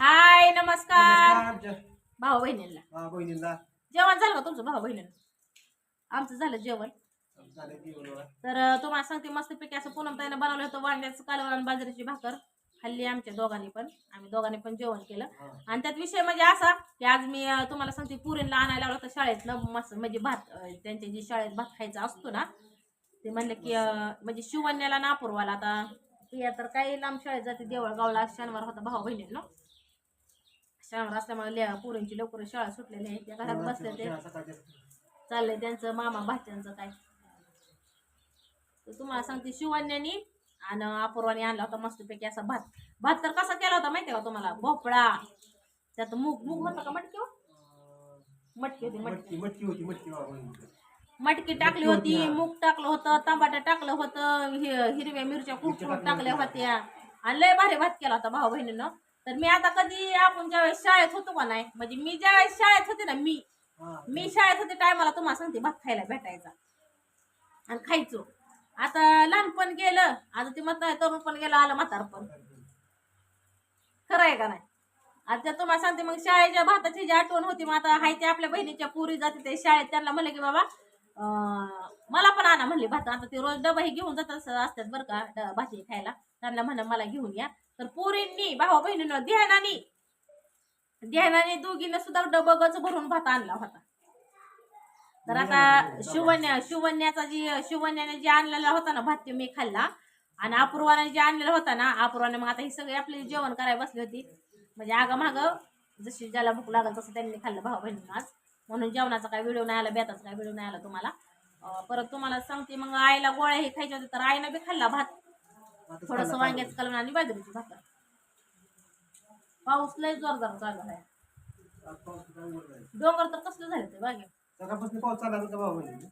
हाय नमस्कार. भाऊ बहिणींना. हा, बहिणींना. जेवण झालं का तुमचं भाऊ बहिणींना? आमचं झालं जेवण. झाले. तर अं, तुम्हाला सांगते मस्तपैकी असं पूनम ताईनं बनवलं होतं वांग्याचं कालवण आणि बाजरीची भाकर. खाल्ली आमच्या दोघांनी पण आम्ही दोघांनी पण जेवण केलं. हा. आणि त्यात विषय म्हणजे असा की आज मी अं, तुम्हाला सांगते पुरीला आणायला लावलं होतं शाळेतनं मस्त म्हणजे भात अं, त्यांच्या जी शाळेत भात खायचा असतो ना ते म्हणले की अं, म्हणजे शिवण्याला ना अपूर्वाला आता पिया तर काही लांब शाळेत जाते देवळगावला शनिवार होता भाऊ बहिणींनो. शनिवार असल्यामुळे पोरींची लवकर शाळा सुटलेली आहे. त्या घरात बसले ते. चाललंय त्यांचं मामा भाच्यांचं काय. तर तुम्हाला सांगते शिवण्यानी आणि अपूर्वाने आणला होता मस्तपैकी असा भात. भात तर कसा केला होता माहितीये का तुम्हाला? भोपळा. त्यात मूग मूग होता का मटकी हो? मटकी होती मटकी. मटकी मटकी होती मटकी बाबा बहिणीची. मटकी टाकली होती मूग टाकलं होतं टमाटर टाकलं होतं हिरव्या मिरच्या कुरकुरून टाकल्या होत्या. आणि लय भारी भात केला होता भाऊ बहिणीनं. तर मी आता कधी आपण ज्यावेळेस शाळेत होतो का नाही म्हणजे मी ज्यावेळेस शाळेत होते ना मी. मी शाळेत होते टायमाला तुम्हाला सांगते भात खायला भेटायचा. आणि खायचो. आता लहानपण गेलं आता ते मत तरुण पण गेलं आलं म्हातारपण खरं आहे का नाही? आता तुम्हाला सांगते मग शाळेच्या भाताची जी आठवण होती मग आता हाय ते आपल्या बहिणीच्या पुरी जाते ते शाळेत त्यांना म्हणलं की बाबा मला पण आणा म्हणले भात. आता ते रोज डबा हे घेऊन जातात असतात बरं का भाजी खायला. त्यांना म्हणा मला घेऊन या. तर पोरींनी भावा बहिणीनं ध्यानानी ध्यानाने दोघीनं सुद्धा डबगच भरून भात आणला होता. तर आता शिवण्या शिवण्याचा जी शिवण्याने जे आणलेला होता ना भात ते मी खाल्ला. आणि अपूर्वाने जे आणलेला होता ना अपूर्वाने मग आता ही सगळी आपली जेवण करायला बसली होती. म्हणजे आगा माग जशी ज्याला भूक लागल तसं त्यांनी खाल्लं भाऊ बहिणीनं आज. म्हणून जेवणाचा काय व्हिडिओ नाही आला बेताचा काय व्हिडिओ नाही आला तुम्हाला. परत तुम्हाला सांगते मग आईला गोळ्या हे खायच्या होत्या तर आईनं बी खाल्ला भात. थोडस वांग्याचं कलम आणि बाजरीची भाकर पाऊस लय जोरदार चालू आहे उघडला. डोंगर तर कसलं झालं ते बागे. सकाळपासून पाऊस चालला होता बहिणी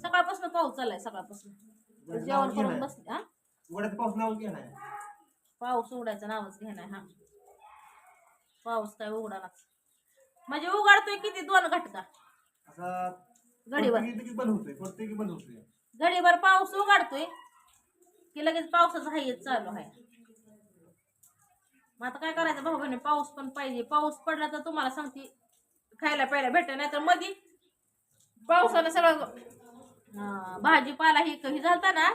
सकाळपासून पाऊस चाललाय सकाळपासून. जेवण करून घेणार. बसले हा? उघड्यात पाऊस नाव घे नाही पाऊस उघडायचं नावच घेणार हा. पाऊस काय उघडानाच. म्हणजे उघडतोय किती? दोन घटका. होतोय. घडीभर पाऊस उघडतोय. की लगेच पावसाचा हायच चालू आहे मग आता काय करायचं? भाऊ बहिणी पाऊस पण पाहिजे. पाऊस पडला तर तुम्हाला सांगते खायला प्यायला भेटेल नाही तर मधी पावसानं सगळं भाजीपाला ही ही झालता ना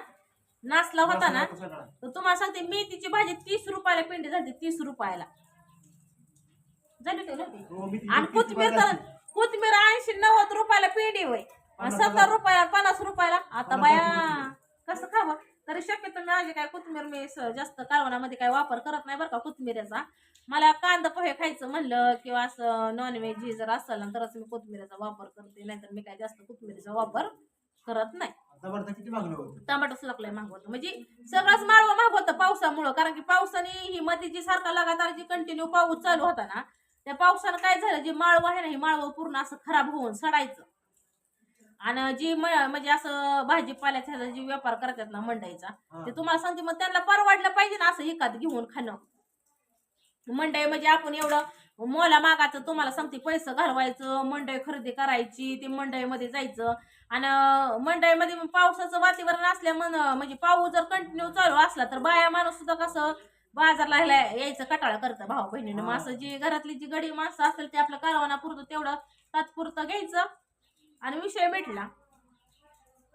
नासला होता ना तर तुम्हाला सांगते मेथीची भाजी तीस रुपयाला पिंडी झाली तीस रुपयाला. झाली? हो, आणि कोथमीर तर कोथमीर ऐंशी नव्वद रुपयाला पिंडी आणि सत्तर रुपयाला पन्नास रुपयाला. आता बाया कसं खावं? तरी शक्यतो माझी काय कोथमीर मी स- जास्त कारवणामध्ये काय वापर करत नाही बरं का कोथमिरीचा मला कांदा पोहे खायचं म्हणलं किंवा असं नॉनव्हेज हे जर असेल ना तरच मी कोथमिरीचा वापर करते नाहीतर मी काय जास्त कोथमिरीचा वापर करत नाही. भरता किती मागलं होतं? टमाटो सुलकलाय महाग होतं. म्हणजे सगळंच माळवं महाग होतं पावसामुळं कारण की पावसाने ही मध्ये जी सारखा लगातार जी कंटिन्यू पाऊस चालू होता ना त्या पावसानं काय झालं जे माळवं आहे ना हे माळवं पूर्ण असं खराब होऊन सडायचं. आणि जी म- म्हणजे असं भाजीपाल्याचा ह्याचा जी व्यापार करतात ना मंडईचा. ते तुम्हाला सांगते मग त्यांना परवडलं पाहिजे ना असं एकात घेऊन खाणं मंडई म्हणजे आपण एवढं मोला मागाचं तुम्हाला सांगते पैसे घालवायचं मंडई खरेदी करायची ते मंडईमध्ये जायचं आणि मंडईमध्ये मग पावसाचं वातावरण असल्या म्हणजे पाऊस जर कंटिन्यू चालू असला तर बाया माणूस सुद्धा कसं बाजारला ह्याला यायचं कटाळा करतं भाऊ बहिणीनं मग. असं जी घरातली जी गडी माणसं असेल ते आपलं कारवाना पुरतं तेवढं तात्पुरतं घ्यायचं आणि विषय भेटला.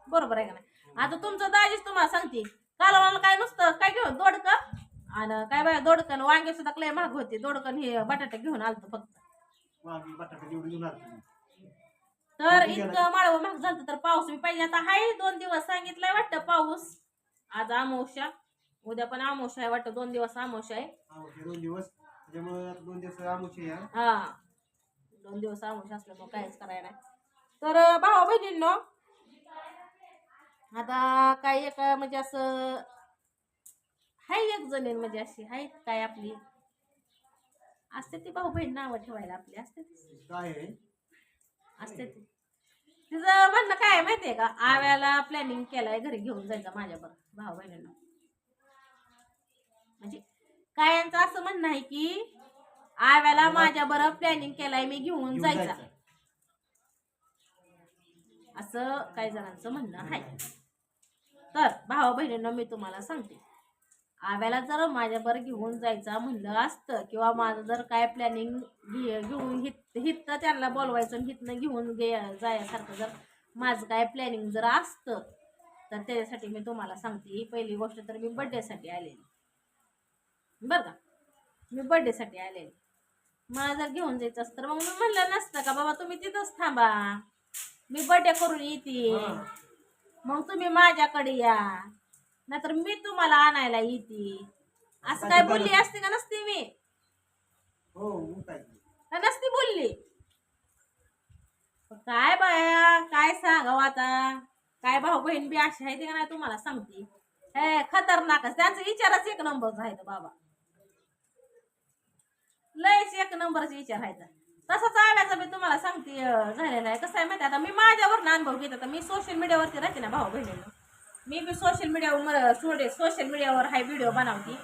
बरोबर आहे का नाही? आता तुमचं दाजीच तुम्हाला सांगते. कालवाला काय नुसतं काय घेऊन दोडकं? आणि काय बाय दोडकन वांगे सुद्धा लय महाग होते. दोडकन हे बटाटे घेऊन आलतं फक्त. तर? इतकं माळवं महाग झालं तर पाऊस मी पाहिजे. आता हाय दोन दिवस सांगितलंय वाटतं पाऊस. आज अमावस्या उद्या पण अमावस्या आहे वाटतं. दोन दिवस अमावस्या आहे. दोन दिवस. त्याच्यामुळे दोन दिवस आहे. हा. दोन दिवस असल्यामुळे काहीच करायला नाही. तर भावा बहिणींनो आता काय एक म्हणजे असं हाय एक जणीन म्हणजे अशी हाय काय आपली? असते ती भाऊ बहीण नावं ठेवायला आपली असते ती. काय असते ती. तिचं म्हणणं काय आहे माहितीये का? आव्याला प्लॅनिंग केलाय घरी घेऊन जायचं माझ्याबरोबर भाऊ बहिणींना. म्हणजे कायांचं असं म्हणणं आहे की आव्याला माझ्या बरोबर प्लॅनिंग केलाय मी घेऊन जायचं. असं काही जणांचं म्हणणं आहे. तर भावा बहिणींना मी तुम्हाला सांगते. आव्याला जर माझ्याबरोबर घेऊन जायचं म्हणलं असतं किंवा माझं जर काय प्लॅनिंग घेऊन हित हितनं त्यांना बोलवायचं हितनं घेऊन गे जायसारखं जर माझं काय प्लॅनिंग जर असतं तर त्याच्यासाठी मी तुम्हाला सांगते. पहिली गोष्ट तर मी बड्डेसाठी आलेली. बरं का? मी बड्डेसाठी आलेली. मला जर घेऊन जायचं असतं तर मग मी म्हणलं नसतं का बाबा तुम्ही तिथंच थांबा. मी बड्डे करून येते. मग तुम्ही माझ्याकडे या. नाहीतर मी तुम्हाला आणायला येते. असं काय बोलली असते का नसते मी? हो का नसती बोलली? काय बाया काय सांगावं आता? काय भाऊ बहीण बी अशी आहे ते का नाही तुम्हाला सांगते. हे खतरनाकच त्यांचा विचारच एक नंबरचा आहे तो बाबा. लयच एक नंबरचा विचार आहे. तसंच आव्याचा मी तुम्हाला सांगते झालेला आहे. कसं आहे माहिती आहे आता मी माझ्यावर अनुभव घेत आता मी सोशल मीडियावरती राहते ना भाऊ बहिणीनं. मी बी सोशल मीडियावर सोडे सोशल मीडियावर हाय व्हिडिओ बनवते.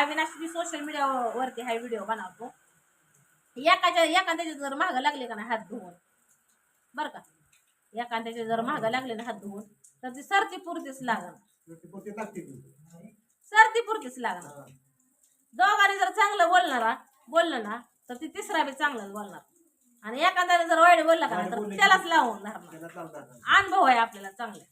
अविनाश बी सोशल मीडियावरती हाय व्हिडिओ बनवतो. एकाच्या एखाद्याचे जर महाग लागले का नाही हात धुवून? बरं का? एखाद्याचे जर महाग लागले ना हात धुवून तर ती सर्दी पुरतीच लागणार. ती पोते टाकते ती सर्दी पुरतीच लागणार. दोघांनी जर चांगलं बोलणार बोललं ना तर ती तिसरा बी चांगलंच बोलणार. आणि एखाद्याने जर वाईट बोलला का नाही तर त्यालाच लावून धरणार. त्याला. अनुभव आहे आपल्याला चांगले.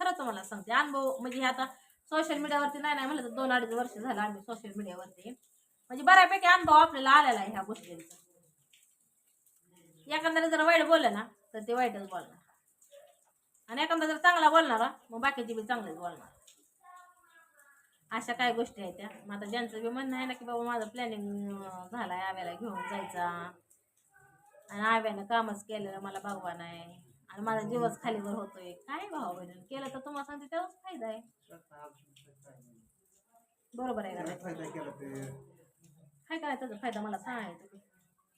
खरं तुम्हाला सांगते अनुभव म्हणजे हे आता सोशल मीडियावरती नाही नाही म्हणलं तर दोन अडीच वर्ष झालं आम्ही सोशल मीडियावरती म्हणजे बऱ्यापैकी अनुभव आपल्याला आलेला आहे ह्या गोष्टींचा. एखाद्याने जर वाईट बोललं ना तर ते वाईटच बोलणार. आणि एखादा जर चांगला बोलणारा मग बाकीचे बी चांगलेच बोलणार. अशा काय गोष्टी आहेत त्या. मग आता ज्यांचं बी म्हणणं आहे ना की बाबा माझं प्लॅनिंग झालाय आव्याला घेऊन जायचा. आणि आव्यानं कामच केलेलं मला भगवान आहे. आणि माझा जीवच खालीवर होतोय काय भाव बहिण केलं तर तुम्हाला सांगते त्याचाच फायदा आहे. बरोबर आहे का काय काय त्याचा फायदा? मला सांगायचं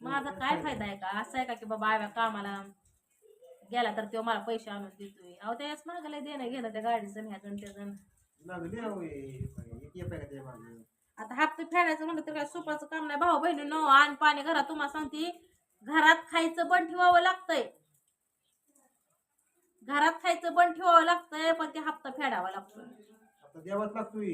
माझा काय फायदा आहे का? असं आहे का की बाबा आव्या कामाला गेला तर तो मला पैसे आणून देतोय. अहो त्याच मागायला देणं घेणं त्या गाडीचं आणि ह्याचं त्याचं. लागली अहो हे. एक येत आहे का ते मागं? आता हप्ते फेडायचं म्हणलं तर काय सोपाचं काम नाही. भाऊ बहिणी नो आणि पाणी घरात. तुम्हाला सांगते घरात खायचं बंद ठेवावं लागतंय. घरात खायचं बंद ठेवावं लागतंय पण ते हप्ता फेडावा लागतोय. आता द्यावाच लागतोय.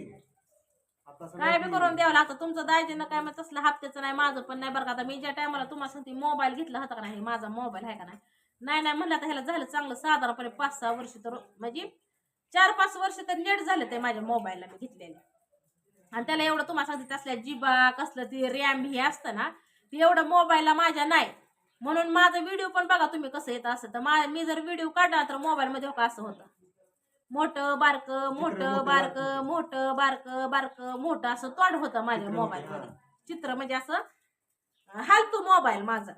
आता काय बी करून द्यावं लागतं. तुमचं दाजीनं काय मग तसलं हप्त्याचं नाही माझं पण नाही बरं का. आता मी ज्या टायमाला तुम्हाला सांगते मोबाईल घेतला होता का नाही माझा मोबाईल आहे का नाही. नाही नाही म्हणलं तर ह्याला झालं चांगलं साधारणपणे पाच सहा वर्ष तर म्हणजे चार पाच वर्ष तर लेट झाले ते माझ्या मोबाईलला मी घेतलेले आणि त्याला एवढं तुम्हाला सांगते तसल्या जिबा कसलं ते रॅम हे असतं ना ते एवढं मोबाईलला माझ्या नाही. म्हणून माझं व्हिडिओ पण बघा तुम्ही कसं येत असं. तर मा मी जर व्हिडिओ काढला तर मोबाईलमध्ये हो का असं होतं. मोठं बारकं मोठं बारकं मोठं बारकं बारकं मोठं असं तोंड होतं माझ्या मोबाईलमध्ये चित्र म्हणजे असं हालतो मोबाईल माझा.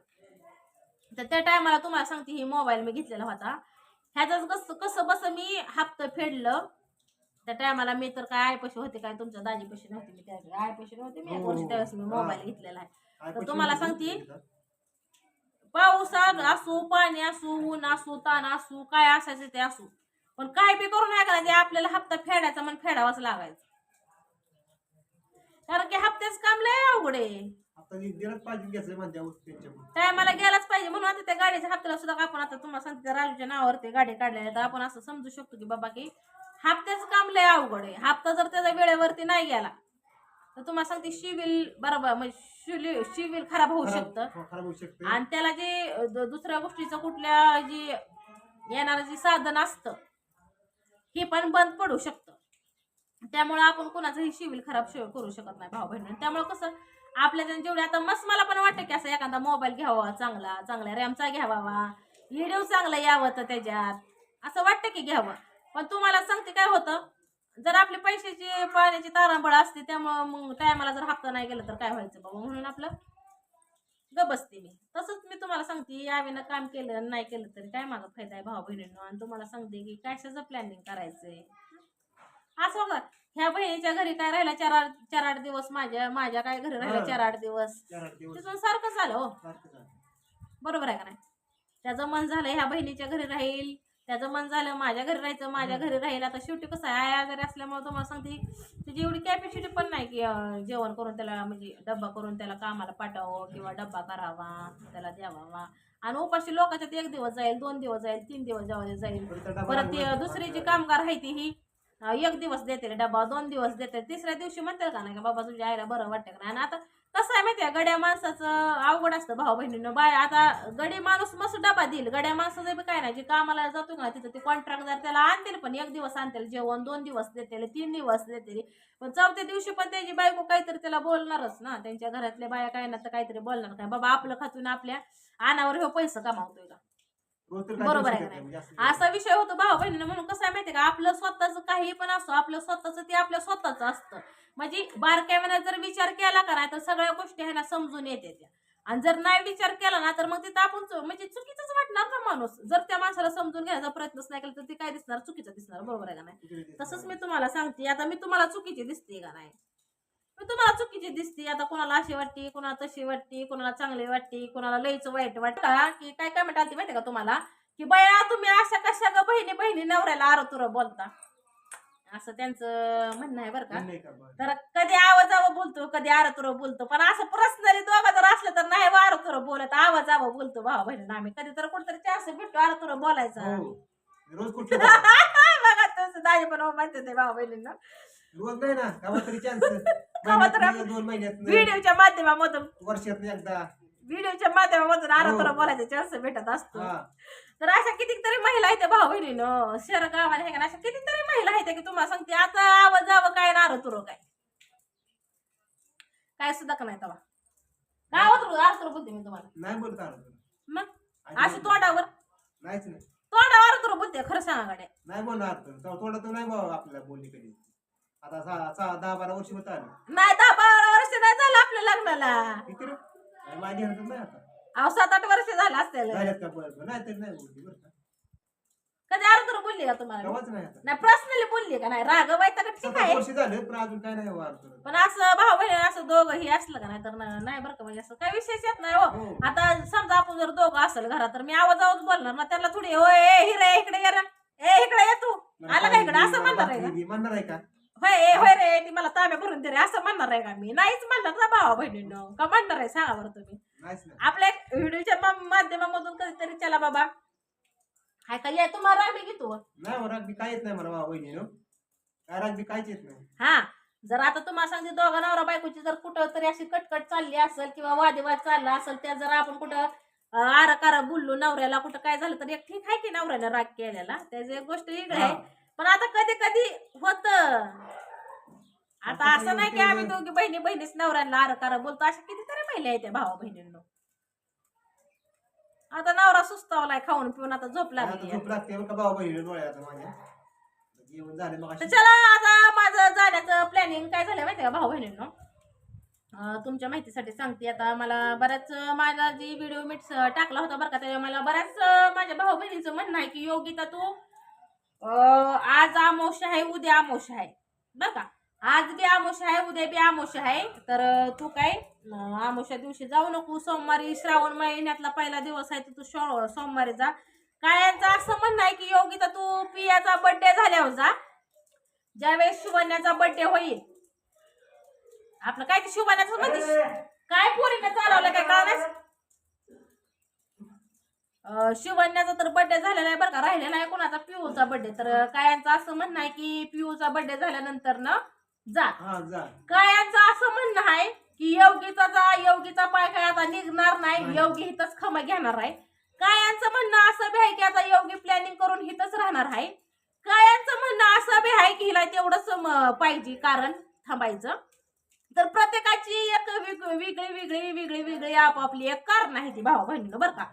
तर त्या टायमाला तुम्हाला सांगते ही मोबाईल मी घेतलेला होता. ह्याचाच कसं कसं बसं मी हप्तं फेडलं. त्या टायमाला मी तर काय आयपशी होते काय? तुमच्या दाजी पैसे नव्हते मी त्यावेळेस आयपशी नव्हते मी. एक हो, वर्ष. त्यावेळेस मी. मोबाईल घेतलेला आहे. तर पैसे तुम्हाला? सांगते पाऊस असू पाणी असू ऊन असू ताण असू काय असायचं ते असू. पण काय बी करून नाही करायचं आपल्याला हप्ता फेडायचा म्हणून फेडावाच लागायचं. कारण की हप्त्याच काम लय अवघड आहे. दिलंच पाहिजे घ्यायचं त्यांच्याकडून. टायमाला गेलाच पाहिजे म्हणून आता त्या गाडीच्या हप्त्याला सुद्धा आपण आता तुम्हाला सांगते त्या राजूच्या नावावरती गाडी काढलेली आहे, तर आपण असं समजू शकतो की बाबा की हप्त्याचं काम लय अवघड आहे. हप्ता जर त्याचा वेळेवरती नाही गेला तर तुम्हाला सांगते शिविल बरोबर म्हणजे शिविल शिविल खराब होऊ खराब शकतं. हो, खराब होऊ शकतं. आणि त्याला जे द- दुसऱ्या गोष्टीचं कुठल्या जे येणारं जे साधन असतं हे पण बंद पडू शकतं. त्यामुळे आपण कोणाचंही शिविल खराब शिव करू शकत नाही भाऊ बहिणी त्यामुळे कसं आपल्या जेवढे आता मस्त मला पण वाटतं की असं एखादा मोबाईल घ्यावा चांगला चांगला रॅमचा घ्यावा. व्हिडिओ चांगला यावं तर त्याच्यात. असं वाटतं की घ्यावं. पण तुम्हाला सांगते काय होतं? जर आपली पैशाची पाण्याची तारांबळ असते त्यामुळं मग टायमाला जर हप्ता नाही गेला तर काय व्हायचं बाबा म्हणून आपलं ग बसते मी. तसंच मी तुम्हाला सांगते यावीनं काम केलं नाही केलं तरी काय माझा फायदा आहे भाऊ बहिणींना आणि तुम्हाला सांगते की कशाचं प्लॅनिंग करायचंय? असं बघा ह्या बहिणीच्या घरी काय राहिला? चार आठ चार आठ दिवस माझ्या माझ्या काय घरी राहिला. चार आठ दिवस? चार आठ दिवस. तिथून सारखं झालं हो. सारखं झालं. बरोबर आहे का नाही? त्याचं मन झालं ह्या बहिणीच्या घरी राहील. त्याचं मन झालं माझ्या घरी राहायचं माझ्या घरी राहील. आता शेवटी कसं आहे आई आजारी असल्यामुळे तुम्हाला सांगते तुझी एवढी कॅपॅसिटी पण नाही की अं, जेवण करून त्याला म्हणजे डब्बा करून त्याला कामाला पाठवावं किंवा डब्बा करावा त्याला द्यावा. आणि उपाशी लोकांच्यात एक दिवस जाईल दोन दिवस जाईल तीन दिवस जाऊ जाईल. परत ती. दुसरी जी कामगार आहे ती ही. एक दिवस देते डबा दोन दिवस देते तिसऱ्या दिवशी म्हणते का नाही का बाबा तुझ्या आईला बरं वाटतं का आणि आता कसं आहे माहितीये गड्या माणसाचं अवघड असतं भाऊ बहिणीनं. बाय आता गडी माणूस मस्त डबा देईल. गड्या माणसाचं बी काय नाही जे कामाला जातो ना तिथं ते कॉन्ट्रॅक्टदार त्याला आणतील पण एक दिवस आणतील जेवण दोन दिवस देतील तीन दिवस देतील. पण चौथ्या दिवशी पण त्याची बायको काहीतरी त्याला बोलणारच ना. त्यांच्या घरातल्या बाया काय ना तर काहीतरी बोलणार काय बाबा आपलं खातून आपल्या अनावर हे पैसे कमावतोय का? बरोबर आहे शकत का नाही, असं विषय होतो भाऊ बहिणीनं म्हणून कसं आहे माहितीये का? आपलं स्वतःच काही पण असतो आपलं स्वतःच ते आपल्या स्वतःच असतं. म्हणजे बारक्या मनात जर विचार केला का नाही तर सगळ्या गोष्टी आहे ना समजून येते त्या. आणि जर नाही विचार केला ना तर मग तिथं आपण म्हणजे चुकीचंच वाटणार ना माणूस. जर त्या माणसाला समजून घ्यायचा प्रयत्नच नाही केला तर ते काय दिसणार? चुकीचं दिसणार. बरोबर आहे का नाही? तसंच मी तुम्हाला सांगते. आता मी तुम्हाला चुकीची दिसते का नाही? तुम्हाला चुकीची दिसते आता कोणाला अशी वाटते कोणाला तशी वाटते कोणाला चांगली वाटते कोणाला लईच वाईट वाटतं. का काय काय म्हणतात माहिती का तुम्हाला? की बया तुम्ही अशा कशा ग बहिणी बहिणी नवऱ्याला आरतुर बोलता? असं त्यांचं म्हणणं आहे बरं का. तर कधी आवाजावं बोलतो कधी आरतुर बोलतो. पण असं पर्सनली दोघं जर असलं तर नाही आरतुर बोलत आवाजावं बोलतो भाऊ बहिणी आम्ही. कधी तर कुठतरी चान्स भेटतो आरतुर बोलायचा. हो? बघा तसं दाजी पण माहिती ते भाऊ बहिणींना. रोज नाही ना कवा तरी चान्स कवा तर आपण- दोन महिन्यात व्हिडिओच्या माध्यमामधून. वर्षात एकदा. व्हिडिओच्या माध्यमामधून आरतुर हो. बोलायचा चान्स भेटत असतो. हा. तर अशा कितीतरी महिला आहेत भाऊ बहिणीनं. शहर गावाला हे का नाही, अशा कितीतरी महिला आहेत की तुम्हाला सांगते आता आवाज जावं काय नार तुरो काय? काय सुद्धा का नाही तेव्हा? गावात आरतुर बोलते मी तुम्हाला. नाही बोलत आलो तुला. मग? अशी तोंडावर? नाहीच नाही. तोंडावर बोलते खरं सांगा गाड्या. नाही बोलणार तर. तो- थोडं तर नाही बाबा आपल्याला बोलली कधी. आता सहा सहा दहा बारा वर्ष होत आली. नाही दहा बारा वर्ष नाही झालं आपल्या लग्नाला. किती रे? नाही, माझी हरकत नाही आता. अहो सात आठ वर्ष झालं असतील. झाल्यात का नाही तर नाही बरं का. कधी आरतुर बोलली का तुम्हाला तेव्हाच नाही आता. नाही पर्सनली बोलली का नाही? राग वाईट का ठीक आहे आठ वर्ष झाले पण अजून काय नाही वार पण असं भाऊ बहीण असं दोघं हे असलं का नाही तर न- नाही बरं का म्हणजे असं काही विशेष येत नाही हो. हो. आता समजा आपण जर दोघं असेल घरात तर मी आवाज आवाज बोलणार ना. त्याला थोडी होय ए हिरे इकडे ये रे. ए इकडे ये तू. आला का इकडे? असं म्हणणार आहे का? म्हणणार आहे का? होय ए होय रे ती मला ताब्या भरून दे रे असं म्हणणार आहे का मी? नाहीच म्हणणार ना भावा बहिणीनं. का म्हणणार आहे? सांगा बरं तुम्ही. नाहीच आपल्या व्हिडिओच्या मा- माध्यमामधून कधीतरी चला बाबा. हाय का? ये तुम्हाला राग बी घेतो नाही हो, काय येत नाही मला बाबा बहिणीनं. काय राग बी काहीच येत नाही. हा जर आता तुम्हाला सांगते दोघा नवरा बायकोची जर कुठं तरी अशी कटकट चालली असेल किंवा वादविवाद चालला असेल त्या जर आपण कुठं आरा कारा बोललो नवऱ्याला कुठं काय झालं तर एक ठीक आहे की नवऱ्याला राग केलेला? त्याची एक गोष्ट वेगळी आहे. हा. पण आता कधी कधी होत. आता असं नाही की आम्ही दोघी बहिणी बहिणीच नवऱ्याला आरा कारा बोलतो. अशा कितीतरी महिला आहेत भावा बहिणींनो आता नवरा सुस्तावलाय खाऊन पिऊन आता झोप लागली लागते बरं का बाबा बहिणी डोळ्यात माझ्या? जेवण झाले मग तर चला आता माझं जाण्याचं प्लॅनिंग काय झालं माहिती का भाऊ बहिणींनो तुमच्या माहितीसाठी सांगते. आता मला बऱ्याच अं, माझा जी व्हिडिओ मी स- टाकला होता बरं का त्याच्या मला बऱ्याच अं, माझ्या भाऊ बहिणीचं म्हणणं आहे की योगिता तू आज आमोश आहे उद्या आमोश आहे. बरं का आज बी आमोश आहे उद्या बी आमोश आहे. तर तू काय आमोशा दिवशी जाऊ नको. सोमवारी श्रावण महिन्यातला पहिला दिवस आहे तर तू शो- सोमवारी जा. कायांचं असं म्हणणं आहे की योगिता तू पियाचा बर्थडे झाल्यावर जा. ज्यावेळेस शिवण्याचा बर्थडे होईल. आपलं काय ते शिवण्याचं म्हणते काय पोरीने चालवलं काय? कळलं शिवण्याचा तर बर्थडे झालेला आहे बरं का राहिलेला आहे कोणाचा? पिऊचा बर्थडे तर कायांचं असं म्हणणं आहे की पिऊचा बर्थडे झाल्यानंतर ना जा. हा कायांचं असं म्हणणं आहे की योगीचा जा योगीचा पाय काय आता निघणार नाही. योगी हिथंच खमा घेणार आहे. कायांचं म्हणणं असं बी आहे की आता योगी प्लॅनिंग करून हिथंच राहणार आहे. कायांचं म्हणणं असं बी आहे की हिला तेवढंच पाहिजे कारण थांबायचं. तर प्रत्येकाची एक वेग- वेगळी वेगळी वेगळी वेगळी आपापली एक कारण आहे ती भाऊ बहिणीनं बरं का.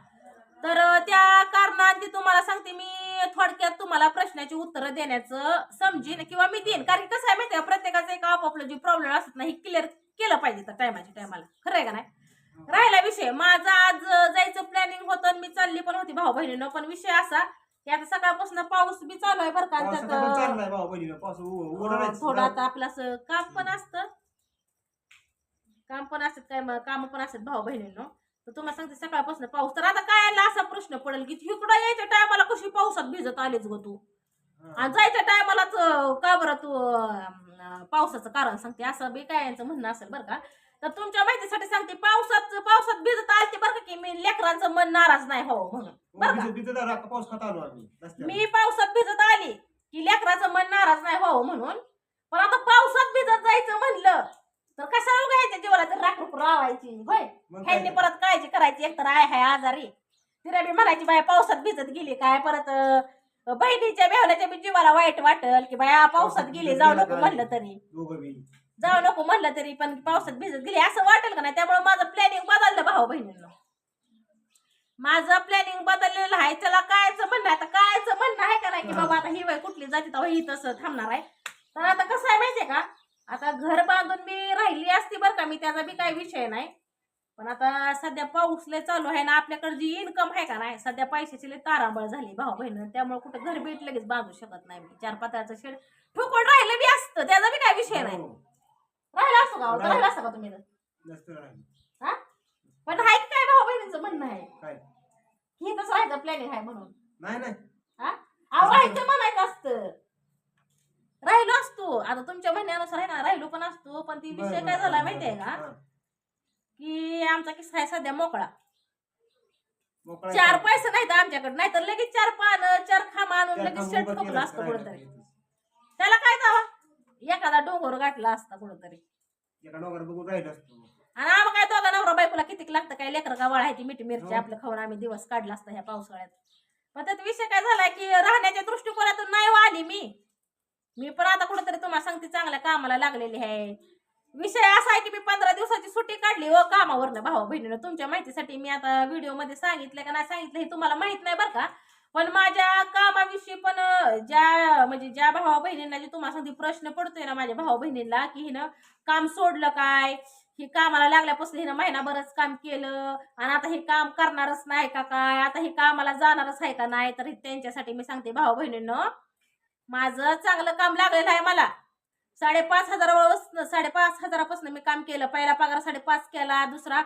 तर त्या कारणांती तुम्हाला सांगते मी थोडक्यात तुम्हाला प्रश्नाची उत्तरं देण्याचं समजीन किंवा मी देईन. कारण कसं आहे माहिती प्रत्येकाचं एक आपापलं जे प्रॉब्लेम असत नाही क्लिअर केलं पाहिजे तर टायमाच्या टायमाला खरं आहे का नाही? राहिला विषय. माझा आज जायचं प्लॅनिंग होतं आणि मी चालली पण होती भाऊ बहिणीनं पण विषय असा की आता सकाळपासून पाऊस बी चालू आहे बरं का. थोडं आता आपलं असं काम पण असतं. काम पण असतात काय काम पण असतात भाऊ बहिणींनो तर तुम्हाला सांगते सकाळपासून पाऊस. तर आता काय आला असा प्रश्न पडेल की इकडं यायच्या टायमाला कशी पावसात भिजत आलीच ग तू? आणि जायच्या टायमालाच का बरं तू पावसाचं कारण सांगते? असं बी काय यांचं म्हणणं असेल बरं का? तर तुमच्या माहितीसाठी सांगते पावसात पावसात भिजत आलते बरं का की मी लेकरांचं मन नाराज नाही हो म्हणून. बरं का. मी पावसात भिजत आली की लेकराचं मन नाराज नाही व्हावं म्हणून. पण आता पावसात भिजत जायचं म्हणलं तर कशाला घ्यायच्या जीवाला? तर राख रावायची होय? मग काय ह्यांनी? परत काळजी करायची एकतर आय हाय आजारी. तिला बी म्हणायची बाय पावसात भिजत गेली काय? परत अं, बहिणीच्या बेवल्याच्या बी जीवाला वाईट वाटल की बाया पावसात गेली जाऊ नको म्हणलं तरी. दोघं बी. जाऊ नको म्हणलं तरी पण पावसात भिजत गेली असं वाटेल का नाही? त्यामुळे माझं प्लॅनिंग बदललं भाऊ बहिणींना. माझं प्लॅनिंग बदललेलं आहे त्याला कायचं म्हणणं आहे? आता कायचं म्हणणं आहे का नाही की बाबा आता ही वय कुठली जाते तेव्हा ही तसं थांबणार आहे. तर आता कसं आहे माहितीये का? आता घर बांधून मी का मी त्याचा बी काही विषय नाही. पण आता सध्या पाऊस लय चालू आहे ना आपल्याकडे जी इन्कम आहे का नाही सध्या पैशाची लय तारांबळ झाली भाऊ बहिण. त्यामुळे कुठं घर बीट लगेच बांधू शकत नाही मी. चार पात्राचं शेड ठोकून राहिलं बी असतं त्याचा बी काही विषय नाही. हो, राहिला असतो का. राहिला. असता का तुम्ही. हा? पण आहे की काय भाऊ बहिणीचं म्हणणं आहे? काय? की तसं राहायचं प्लॅनिंग आहे म्हणून. नाही नाही. हा? राहायचं म्हणायचं असतं. राहिलो असतो. आता तुमच्या म्हणण्यानुसार आहे ना राहिलो पण असतो. पण ती विषय काय झाला माहितीये बरं. का. की आमचा किस्सा आहे सध्या मोकळा. मोकळा चार आहे. पैसे नाहीत आमच्याकडे. नाहीतर लगेच चार पान चार खांब आणून चार लगेच खांब शेट उभं ठोकलं केलं असतं कुठंतरी. नाही. त्याला काय जावा एखादा डोंगर गाठला असता कुठंतरी. एका डोंगर बघून राहिलं असतो आणि आम्हाला काय दोघा नवरा बायकोला किती लागतं काय? लेकर का वळायची मिठी मिरची हो. आपलं खाऊन आम्ही दिवस काढला असता ह्या पावसाळ्यात. पण त्यात विषय काय झाला की राहण्याच्या दृष्टिकोनातून नाही हो आली मी. मी पण आता कुठेतरी तुम्हाला सांगते चांगल्या कामाला लागलेली आहे. विषय असा आहे की मी पंधरा दिवसाची सुट्टी काढली व कामावरनं भावा बहिणीनं. तुमच्या माहितीसाठी मी आता व्हिडिओमध्ये सांगितलं का नाही सांगितलं हे तुम्हाला माहीत नाही बरं का. पण माझ्या कामाविषयी पण ज्या म्हणजे ज्या भावा बहिणींना जे तुम्हाला सांगते प्रश्न पडतोय ना माझ्या भावा बहिणींना की हिनं काम सोडलं काय? हे कामाला लागल्यापासून हिनं महिनाभरच काम केलं आणि आता हे काम करणारच नाही का काय? आता हे कामाला जाणारच आहे का नाही? तर त्यांच्यासाठी मी सांगते भाऊ बहिणींना. माझं चांगलं काम लागलेलं आहे मला. साडेपाच हजारापासून साडेपाच हजारापासून मी काम केलं. पहिला पगार साडेपाच केला दुसरा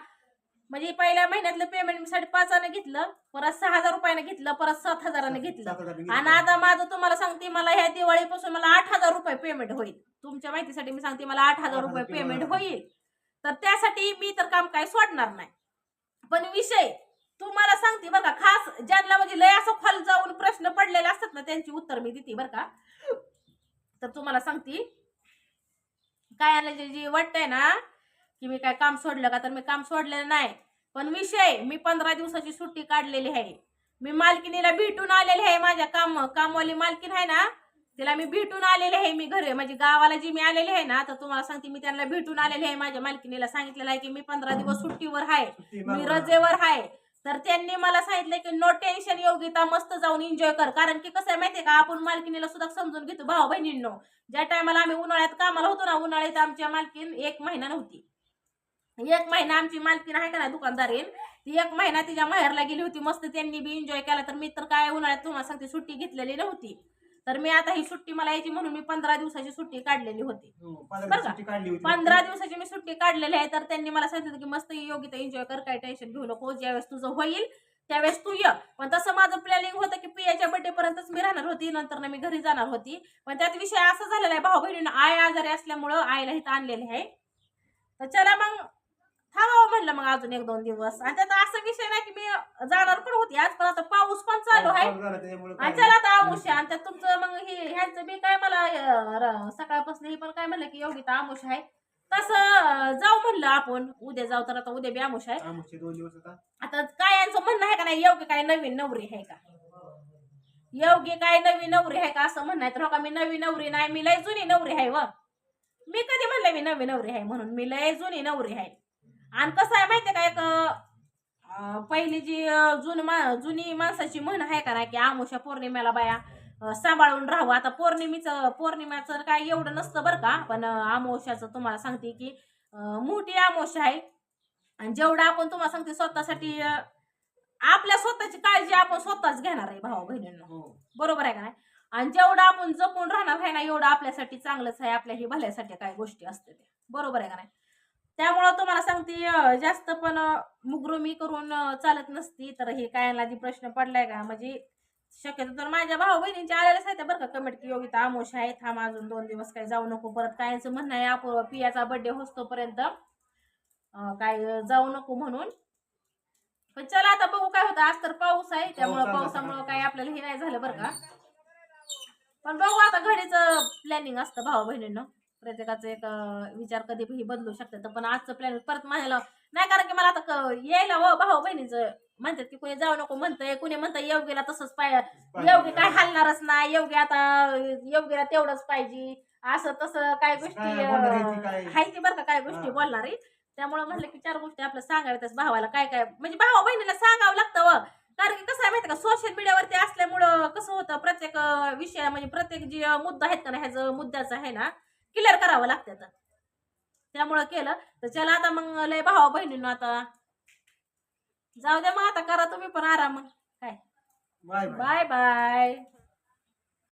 म्हणजे पहिल्या महिन्यातलं पेमेंट मी साडेपाचानं घेतलं परत सहा हजार रुपयानं घेतलं परत सात हजारानं घेतलं. आणि आता माझं तुम्हाला सांगते मला ह्या दिवाळीपासून मला आठ हजार रुपये पेमेंट होईल. तुमच्या माहितीसाठी मी सांगते मला आठ हजार रुपये पेमेंट होईल. तर त्यासाठी मी तर काम काय सोडणार नाही. पण विषय तुम्हाला सांगते बरं का खास ज्यांना म्हणजे लय असं खोल जाऊन प्रश्न पडलेले असतात ना त्यांची उत्तर मी देते बरं का. तर तुम्हाला सांगते काय आलं जे जे वाटतंय ना की मी काय काम सोडलं का? तर मी काम सोडलेलं नाही. पण विषय मी पंधरा दिवसाची सुट्टी काढलेली आहे. मी मालकिनीला भेटून आलेले आहे माझ्या काम कामवाली मालकीन आहे ना तिला मी भेटून आलेले आहे मी घरी. म्हणजे गावाला जी मी आलेली आहे ना तर तुम्हाला सांगते मी त्यांना भेटून आलेले आहे. माझ्या मालकिनीला सांगितलेलं आहे की मी पंधरा दिवस सुट्टीवर आहे. मी रजेवर आहे. तर त्यांनी मला सांगितलं की नो टेन्शन योगिता. मस्त जाऊन एन्जॉय कर. कारण की कसं आहे माहितीये का आपण मालकिनीला सुद्धा समजून घेतो. भाऊ बहिणींनो ज्या टायमाला आम्ही उन्हाळ्यात कामाला होतो ना उन्हाळ्यात आमच्या मालकीन एक महिना नव्हती. एक महिना आमची मालकीन आहे का ना दुकानदारीन ती एक महिना तिच्या माहेरला गेली होती. मस्त त्यांनी बी एन्जॉय केला. तर मी तर काय उन्हाळ्यात तुम्हाला सांगते सुट्टी घेतलेली नव्हती. तर मी आता ही सुट्टी मला यायची म्हणून मी पंधरा दिवसाची सुट्टी काढलेली होती. हो, पंधरा बरं का? दिवसाची मी सुट्टी काढलेली आहे तर त्यांनी मला सांगितलं की मस्त योगिता एन्जॉय कर काय टेन्शन घेऊ नको ज्यावेळेस तुझं होईल त्यावेळेस तू ये. पण तसं माझं प्लॅनिंग होतं की पियाच्या बर्थडे पर्यंतच मी राहणार होती नंतर ना मी घरी जाणार होती. पण त्यात विषय असा झालेला आहे भाऊ बहिणीनं आय आजारी असल्यामुळं आईला इथं आणलेले आहे. तर चला मग थांबावं म्हणलं मग अजून एक दोन दिवस. आणि त्यात असा विषय नाही की मी जाणार पण होती आज पण आता पाऊस पण चालू आहे. आणि चला आता आमुष्या आणि त्यात तुमचं मग हे ह्यांचं बी काय मला अं, सकाळपासून हे पण काय म्हणलं की योगिता आमुष आहे. तसं जाऊ म्हणलं आपण. उद्या जाऊ तर आता उद्या बी आमुष आहे. आमुषचे दोन दिवस आता? आता काय यांचं म्हणणं आहे का नाही? योग्य काय नवीन नवरी आहे का? योग्य काय नवीन नवरी आहे का असं म्हणणं आहे? तर हो का मी नवी नवरी नाही मी लय जुनी नवरी आहे व. मी कधी म्हणलं मी नवी नवरी आहे म्हणून? मी लय जुनी नवरी आहे. आणि कसं आहे माहितीये का एक पहिली जी जुन मा जुनी माणसाची म्हण आहे का नाही की आमुषा पौर्णिमेला बाया सांभाळून राहावं. आता पौर्णिमेचं पौर्णिमेचं काय एवढं नसतं बरं का पण आमोशाचं तुम्हाला सांगते की मोठी आमोशा आहे. आणि जेवढं आपण तुम्हाला सांगते स्वतःसाठी आपल्या स्वतःची काळजी आपण स्वतःच घेणार आहे भाऊ बहिणींना. हो. बरोबर आहे का नाही? आणि जेवढं आपण जपून राहणार आहे ना एवढं आपल्यासाठी चांगलंच आहे. आपल्या ही भल्यासाठी काय गोष्टी असते त्या. बरोबर आहे का नाही? त्यामुळं तुम्हाला सांगते जास्त पण मुगरुमी करून चालत नसती. तर हे कायला प्रश्न पडलाय का? म्हणजे शक्यतो तर माझ्या भाऊ बहिणींच्या आलेल्याच आहेत बरं का कमेंट की योगिता आमोश आहे थांब अजून दोन दिवस काही जाऊ नको परत कायचं म्हणणं आहे आपण पियाचा बर्थडे होतोपर्यंत काय जाऊ नको म्हणून. पण चला आता बघू काय होतं. आज तर पाऊस आहे त्यामुळं पावसामुळं. काय आपल्याला हे नाही झालं बरं का. पण बघू आता घडीच प्लॅनिंग असतं भाऊ बहिणींनो. प्रत्येकाचं एक विचार कधीही बदलू शकतात. पण आजचं प्लॅनिंग परत माझ्याला नाही कारण की मला आता यायला हो भाऊ बहिणीचं म्हणतात की कुणी जाऊ नको म्हणतंय कुणी म्हणतं योगीला तसंच पाय योगी काय हालणारच नाही योगी आता योगीला तेवढंच पाहिजे. असं तसं काय गोष्टी हायती बरं का काय गोष्टी हा. बोलणार आहे. त्यामुळे म्हटलं की चार गोष्टी आपल्या सांगाव्यातच भावाला काय काय म्हणजे भावा बहिणीला सांगावं लागतं व कारण की कसं आहे माहिती का सोशल मीडियावरती असल्यामुळं कसं होतं प्रत्येक विषय म्हणजे प्रत्येक जे मुद्दा आहेत का नाही ह्याचं मुद्द्याचं आहे ना क्लिअर करावं लागतं आता. त्यामुळं केलं. तर चला आता मग लय भावा बहिणींनो आता. जाऊ द्या मग आता करा तुम्ही पण आराम बाय. Bye bye.